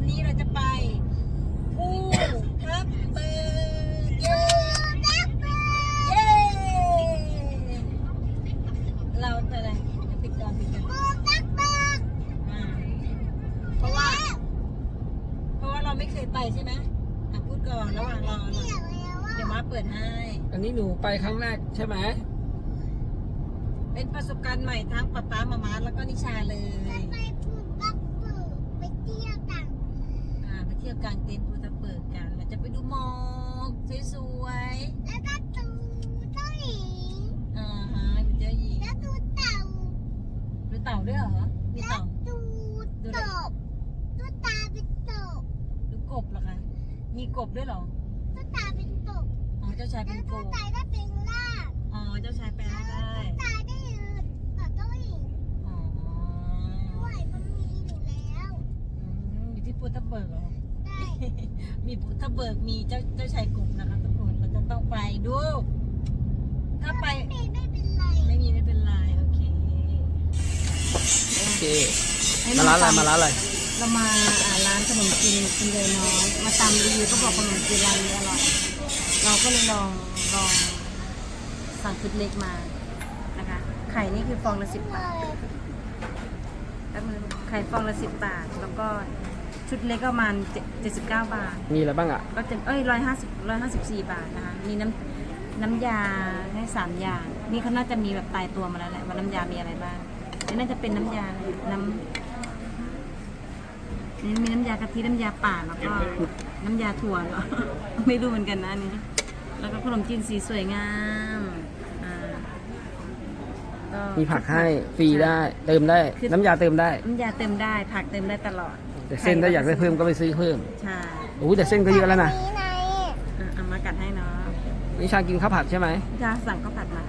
วันนี้เราจะไปภูทับเบิกเย้เย้เราจะอะไรปิดก่อนปิดก่อนอ่าเพราะว่า เพราะว่าเราไม่เคยไปใช่ไหมอะพูดก่อนระหว่างรอเดี๋ยวมาเปิดให้ อันนี้หนูไปครั้งแรกใช่ไหมเป็นประสบการณ์ใหม่ทั้งป๊าป๊ามามาแล้วก็นิชาเลยอ่าไป เที่ยวกลางเต็นท์ภูทับเบิกกันเราจะไปดูหมอกสวยๆอ่าฮะมีเจ้าหญิงดูเต่าด้วยเหรอมีเต่าดูกบเหรอคะมีกบด้วยเหรออ๋อเจ้าชายเป็นกบอ๋อเจ้าชายแปลงได้อ๋ออืมอยู่ที่ภูทับเบิกเหรอ มีภูทับเบิกมีเจ้าเจ้าชายกบนะคะทุกคนเราจะต้องไปดู ถ้าไปไม่มีไม่เป็นไรโอเคโอเคมาร้านอะไรมาร้านอะไรเรามาอ่าร้านขนมจีนกินเลยน้อยมาตามรีวิวก็บอกขนมจีนร้านนี้อร่อยเราก็เลยลองลองสั่งชุดเล็กมานะคะไข่นี่คือฟองละสิบบาทแล้วมันไข่ฟองละสิบบาทแล้วก็ ชุดเล็กก็ประมาณเจ็ดสิบเก้าบาท มีอะไรบ้างอะ ก็จะเอ้ยร้อยห้าสิบร้อยห้าสิบสี่บาทนะคะ มีน้ำน้ำยาให้สามอย่าง นี่เขาน่าจะมีแบบตายตัวมาแล้วแหละว่าน้ำยามีอะไรบ้างนี่น่าจะเป็นน้ำยา น้ำนี่มีน้ำยากะทิน้ำยาป่าแล้วก็น้ำยาถั่วเหรอ ไม่รู้เหมือนกันนะอันนี้แล้วก็ขนมจีนสีสวยงามอ่าก็มีผักให้ฟรีได้ เติมได้ น้ำยาเติมได้ น้ำยาเติมได้ ผักเติมได้ตลอด แต่เส้นถ้าอยากได้เพิ่มก็ไปซื้อเพิ่มใช่โอ้โหแต่เส้นก็เยอะแล้วนะอะเอามากัดให้เนาะนิชากินข้าวผัดใช่ไหมจะสั่งข้าวผัดมา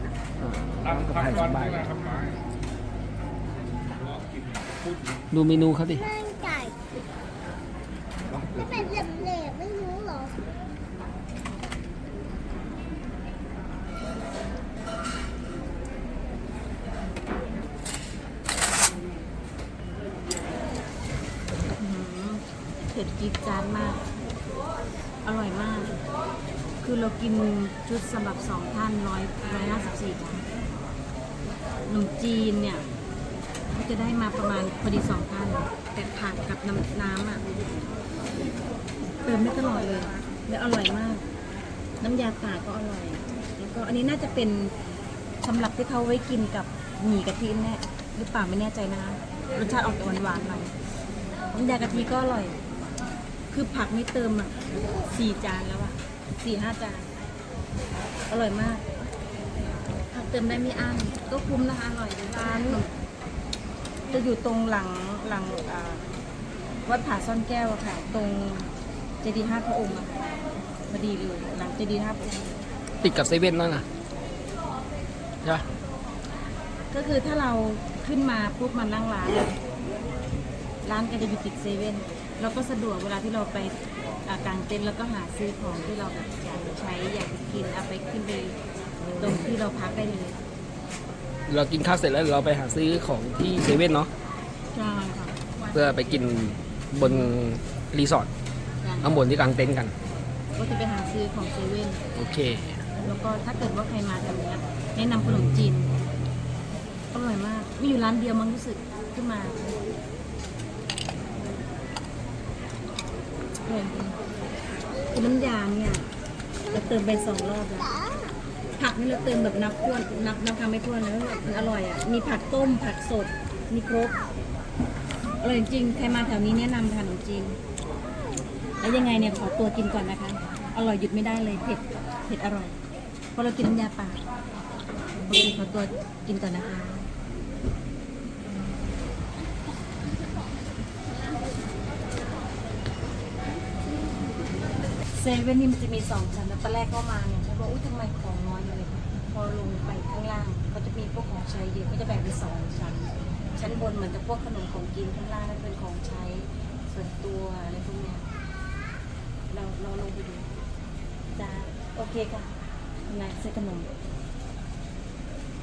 อ่าข้าวผัดสบายดูเมนูเขาดิไม่รู้หรอ เผ็ด จี๊ดจ๊าดมาก อร่อยมาก คือเรากินชุดสำหรับสองท่านร้อยร้อยห้าสิบสี่บาทขนมจีนเนี่ยเขาจะได้มาประมาณพอดีสองท่าน แต่ผักกับน้ำน้ำอะเติมได้ตลอดเลย และอร่อยมาก น้ำยาป่าก็อร่อย แล้วก็อันนี้น่าจะเป็นสำหรับที่เขาไว้กินกับหมี่กะทิแน่หรือเปล่าไม่แน่ใจนะคะรสชาติออกหวานๆหน่อยน้ำยากะทิก็อร่อย คือผักไม่เติมอะสี่จานแล้วอะสี่ห้าจาน อร่อยมาก ผักเติมได้ไม่อั้นก็คุ้มนะคะอร่อยร้านจะอยู่ตรงหลังหลังอ่าวัดผาซ่อนแก้วอะค่ะ ตรงเจดีย์ห้าพระองค์อะพอดีเลยหลังเจดีย์ห้าพระองค์ติดกับเซเว่นนั่นน่ะใช่ปะก็คือถ้าเราขึ้นมาปุ๊บมานั่งร้านอะร้านก็จะอยู่ติดเซเว่น เราก็สะดวกเวลาที่เราไปอ่ากางเต็นท์แล้วก็หาซื้อของที่เราแบบอยากจะใช้อยากจะกินเอาไปขึ้นไปตรงที่เราพักได้เลยเรากินข้าวเสร็จแล้วเราไปหาซื้อของที่เซเว่นเนาะใช่ค่ะเพื่อไปกินบนรีสอร์ทข้างบนที่กางเต็นท์กัน ก็จะไปหาซื้อของเซเว่นโอเค แล้วก็ถ้าเกิดว่าใครมาแถวเนี้ยแนะนำขนมจีนอร่อยมาก มีอยู่ร้านเดียวมั้งรู้สึกขึ้นมาอ ร่อยจริงคือน้ำยาเนี่ยเราเติมไปสองรอบแล้วผักนี่เราเติมแบบนับถ้วนนับนับคำไม่ถ้วนแล้วมันอร่อยอะมีผักต้มผักสดมีครบอร่อยจริงใครมาแถวนี้แนะนำขนมจีนแล้วยังไงเนี่ยขอตัวกินก่อนนะคะ อร่อยหยุดไม่ได้เลยเผ็ดเผ็ดอร่อยเพราะเรากินน้ำยาป่าขอตัวกินก่อนนะคะ เซเว่นนี่มันจะมีสองชั้นแล้วตอนแรกเข้ามาเนี่ยฉันบอกอุ้ยทำไมของน้อยเลยพอลงไปข้างล่างเขาจะมีพวกของใช้เยอะเขาจะแบ่งเป็นสองชั้น ชั้นบนเหมือนกับพวกขนมของกินข้างล่างนั่นเป็นของใช้ส่วนตัวอะไรพวกเนี้ยเราเราลงไปดูจ้าโอเคค่ะนายซื้อขนม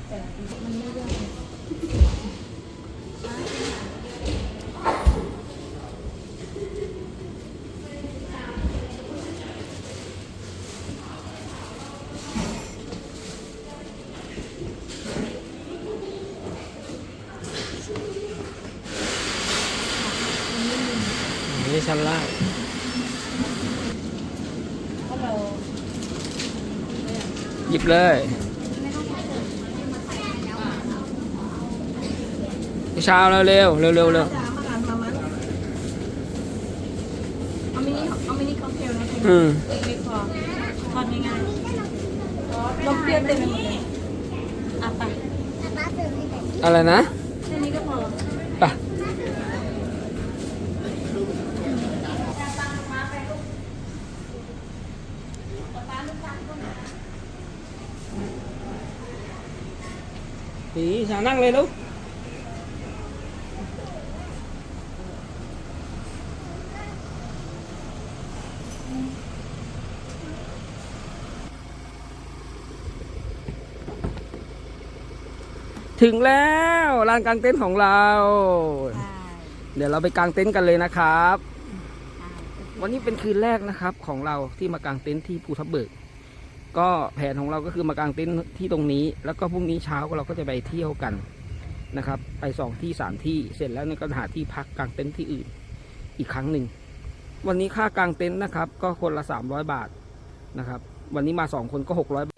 แต่มันไม่เยอะ ชั้นล่างฮัลโหลหยิบเลยพี่เช้าเร็วเร็วเร็วเร็วเร็วจะเอามาอ่านมามันเอามินิเอามินิค็อกเทลนะอืมเล็กๆพอทอดง่ายๆนมเปรี้ยวเต็มไปหมดเลยอะไปแต่ป้าตื่นให้แต่อะไรนะแค่นี้ก็พอไป พี่เช้านั่งเลยลูกถึงแล้วลานกลางเต็นท์ของเราใช่เดี๋ยวเราไปกางเต็นท์กันเลยนะครับใช่วันนี้เป็นคืนแรกนะครับของเราที่มากางเต็นท์ที่ภูทับเบิก ก็แผนของเราก็คือมากางเต็นท์ที่ตรงนี้ แล้วก็พรุ่งนี้เช้าเราก็จะไปเที่ยวกันนะครับ ไปสองที่สามที่เสร็จแล้วก็หาที่พักกางเต็นท์ที่อื่นอีกครั้งหนึ่งวันนี้ค่ากางเต็นท์นะครับ ก็คนละสามร้อยบาทนะครับ วันนี้มาสองคนก็หกร้อย